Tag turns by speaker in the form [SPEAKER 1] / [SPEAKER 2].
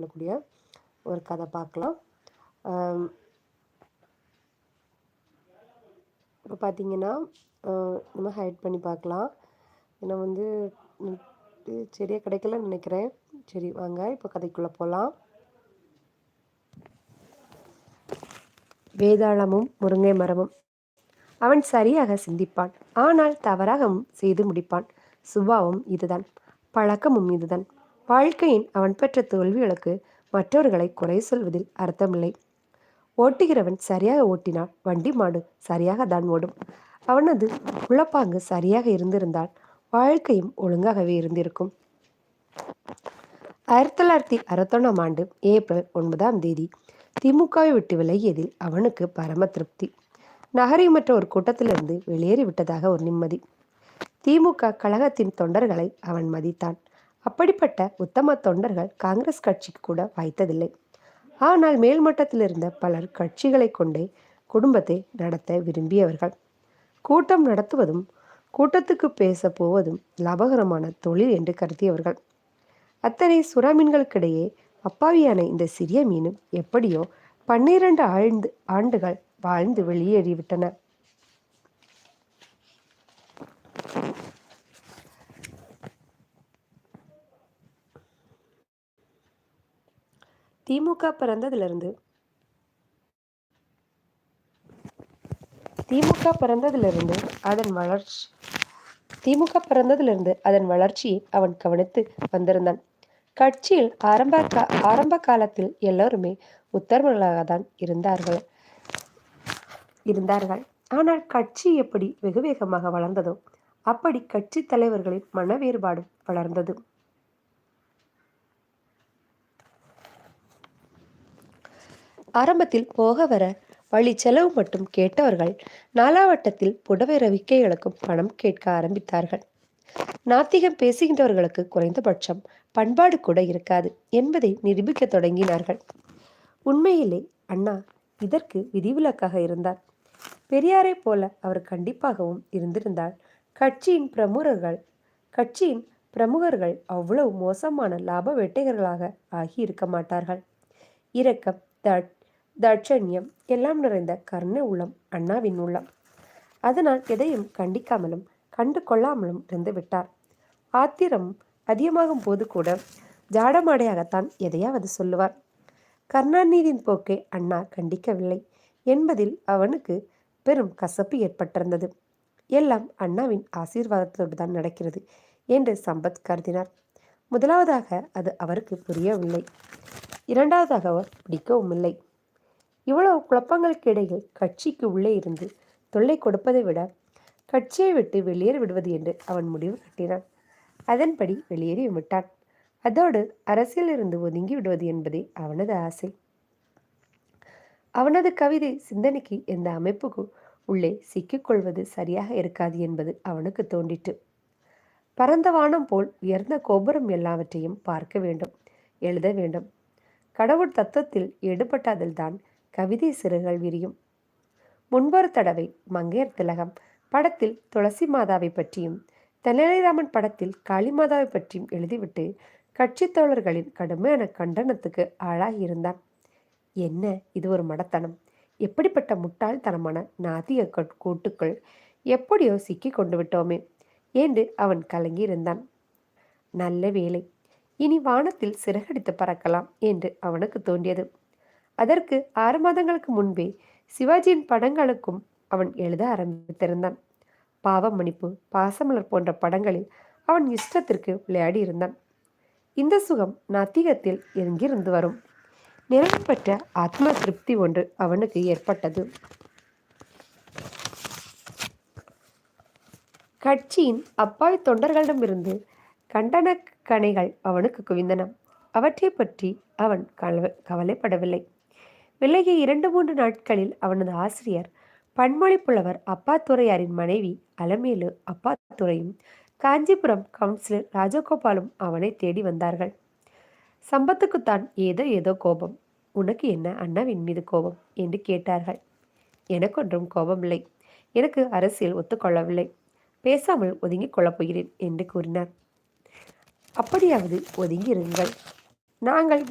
[SPEAKER 1] சொல்லக்கூடிய ஒரு கதை பார்க்கலாம். இப்போ பார்த்தீங்கன்னா நம்ம ஹைட் பண்ணி பார்க்கலாம். ஏன்னா வந்து சரியாக கிடைக்கலன்னு நினைக்கிறேன். சரி வாங்க இப்போ கதைக்குள்ளே போகலாம் வேதாளமும் முருங்கை மரமும். அவன் சரியாக சிந்திப்பான். ஆனால் தவறாகவும் செய்து முடிப்பான். சுபாவம் இதுதான். பழக்கமும் இதுதான். வாழ்க்கையின் அவன் பெற்ற தோல்விகளுக்கு மற்றவர்களை குறை சொல்வதில் அர்த்தமில்லை. ஓட்டுகிறவன் சரியாக ஓட்டினால் வண்டி மாடு சரியாக தான் ஓடும். அவனது உளப்பாங்கு சரியாக இருந்திருந்தால் வாழ்க்கையும் ஒழுங்காகவே இருந்திருக்கும். ஆயிரத்தி தொள்ளாயிரத்தி அறுபத்தொன்னாம் ஆண்டு ஏப்ரல் ஒன்பதாம் தேதி திமுகவை விட்டு விலகியதில் அவனுக்கு பரம திருப்தி. நகரியமற்ற ஒரு கூட்டத்திலிருந்து வெளியேறி விட்டதாக ஒரு நிம்மதி. திமுக கழகத்தின் தொண்டர்களை அவன் மதித்தான். அப்படிப்பட்ட உத்தம தொண்டர்கள் காங்கிரஸ் கட்சிக்கு கூட வாய்த்ததில்லை. ஆனால் மேல்மட்டத்தில் இருந்த பலர் கட்சிகளை கொண்டே குடும்பத்தை நடத்த விரும்பியவர்கள். கூட்டம் நடத்துவதும் கூட்டத்துக்கு பேச போவதும் லாபகரமான தொழில் என்று கருதியவர்கள். அத்தனை சுறாமீன்களுக்கிடையே அப்பாவியான இந்த சிறிய மீனும் எப்படியோ பன்னிரண்டு ஆழ்ந்து ஆண்டுகள் வாழ்ந்து வெளியேறிவிட்டன. திமுக பிறந்ததிலிருந்து. திமுக பிறந்ததிலிருந்து அதன் வளர்ச்சி திமுக பிறந்ததிலிருந்து அதன் வளர்ச்சியை அவன் கவனித்து வந்திருந்தான். கட்சியில் ஆரம்ப கா ஆரம்ப காலத்தில் எல்லோருமே உத்தரவுகளாக தான் இருந்தார்கள் இருந்தார்கள். ஆனால் கட்சி எப்படி வெகு வேகமாக வளர்ந்ததோ அப்படி கட்சி தலைவர்களின் மன வேறுபாடும் வளர்ந்தது. ஆரம்பத்தில் போக வர வழி செலவு மட்டும் கேட்டவர்கள் நாலாவட்டத்தில் புடவை ரவிக்கைகளுக்கும் பணம் கேட்க ஆரம்பித்தார்கள். நாத்திகம் பேசுகின்றவர்களுக்கு குறைந்தபட்சம் பண்பாடு கூட இருக்காது என்பதை நிரூபிக்க தொடங்கினார்கள். உண்மையிலே அண்ணா இதற்கு விதிவிலக்காக இருந்தார். பெரியாரை போல அவர் கண்டிப்பாகவும் இருந்திருந்தால் கட்சியின் பிரமுகர்கள் கட்சியின் பிரமுகர்கள் அவ்வளவு மோசமான லாப வேட்டைகர்களாக ஆகி இருக்க மாட்டார்கள். இரக்கம் தட் தட்சண்யம் எல்லாம் நிறைந்த கர்ண உள்ளம் அண்ணாவின் உள்ளம். அதனால் எதையும் கண்டிக்காமலும் கண்டு கொள்ளாமலும் இருந்து விட்டார். ஆத்திரம் அதிகமாகும் போது கூட ஜாடமாடையாகத்தான் எதையாவது சொல்லுவார். கருணாநிதியின் போக்கை அண்ணா கண்டிக்கவில்லை என்பதில் அவனுக்கு பெரும் கசப்பு ஏற்பட்டிருந்தது. எல்லாம் அண்ணாவின் ஆசீர்வாதத்தோடு தான் நடக்கிறது என்று சம்பத் கருதினார். முதலாவதாக அது அவருக்கு புரியவில்லை. இரண்டாவதாக அவர் பிடிக்கவும் இல்லை. இவ்வளவு குழப்பங்களுக்கு இடையில் கட்சிக்கு உள்ளே இருந்து தொல்லை கொடுப்பதை விட கட்சியை விட்டு வெளியேறி விடுவது என்று அவன் முடிவு கட்டினான். அதன்படி வெளியேறி விட்டான். அதோடு அரசியலிருந்து ஒதுங்கி விடுவது என்பதே அவனது ஆசை. அவனது கவிதை சிந்தனைக்கு எந்த அமைப்புக்கு உள்ளே சிக்கிக்கொள்வது சரியாக இருக்காது என்பது அவனுக்கு தோன்றிட்டு பரந்த வானம் போல் உயர்ந்த கோபுரம் எல்லாவற்றையும் பார்க்க வேண்டும் எழுத வேண்டும். கடவுள் தத்துவத்தில் ஈடுபட்டதில்தான் கவிதை சிறுகள் விரியும். முன்பொரு தடவை மங்கையர் திலகம் படத்தில் துளசி மாதாவை பற்றியும் தெனாலிராமன் படத்தில் காளிமாதாவை பற்றியும் எழுதிவிட்டு கட்சி தோழர்களின் கடுமையான கண்டனத்துக்கு ஆளாகியிருந்தான் என்ன இது ஒரு மடத்தனம்? எப்படிப்பட்ட முட்டாள்தனமான நாதிய கூட்டுக்குள் எப்படியோ சிக்கி கொண்டு விட்டோமே என்று அவன் கலங்கியிருந்தான். நல்ல வேலை இனி வானத்தில் சிறகடித்து பறக்கலாம் என்று அவனுக்கு தோன்றியது. அதற்கு ஆறு மாதங்களுக்கு முன்பே சிவாஜியின் படங்களுக்கும் அவன் எழுத ஆரம்பித்திருந்தான். பாவமணிப்பு பாசமலர் போன்ற படங்களில் அவன் இஷ்டத்திற்கு விளையாடி இருந்தான் இந்த சுகம் நாத்திகத்தில் எங்கிருந்து வரும்? நிறைவு பெற்ற ஆத்ம திருப்தி ஒன்று அவனுக்கு ஏற்பட்டது. கட்சியின் அப்பாவி தொண்டர்களிடமிருந்து கண்டன கணைகள் அவனுக்கு குவிந்தன. அவற்றை பற்றி அவன் கவலை கவலைப்படவில்லை. விலகிய இரண்டு மூன்று நாட்களில் அவனது ஆசிரியர் பன்மொழி புலவர் அப்பாத்துரையாரின் மனைவி அலமேலு அப்பாத்துறையும் காஞ்சிபுரம் கவுன்சிலர் ராஜகோபாலும் அவனை தேடி வந்தார்கள். சம்பத்துக்குத்தான் ஏதோ ஏதோ கோபம். உனக்கு என்ன? அண்ணாவின் மீது கோபம் என்று கேட்டார்கள். எனக்கொன்றும் கோபமில்லை. எனக்கு அரசியல் ஒத்துக்கொள்ளவில்லை. பேசாமல் ஒதுங்கிக் கொள்ளப் போகிறேன் என்று கூறினார். அப்படியாவது ஒதுங்கி இருங்கள் நாங்கள்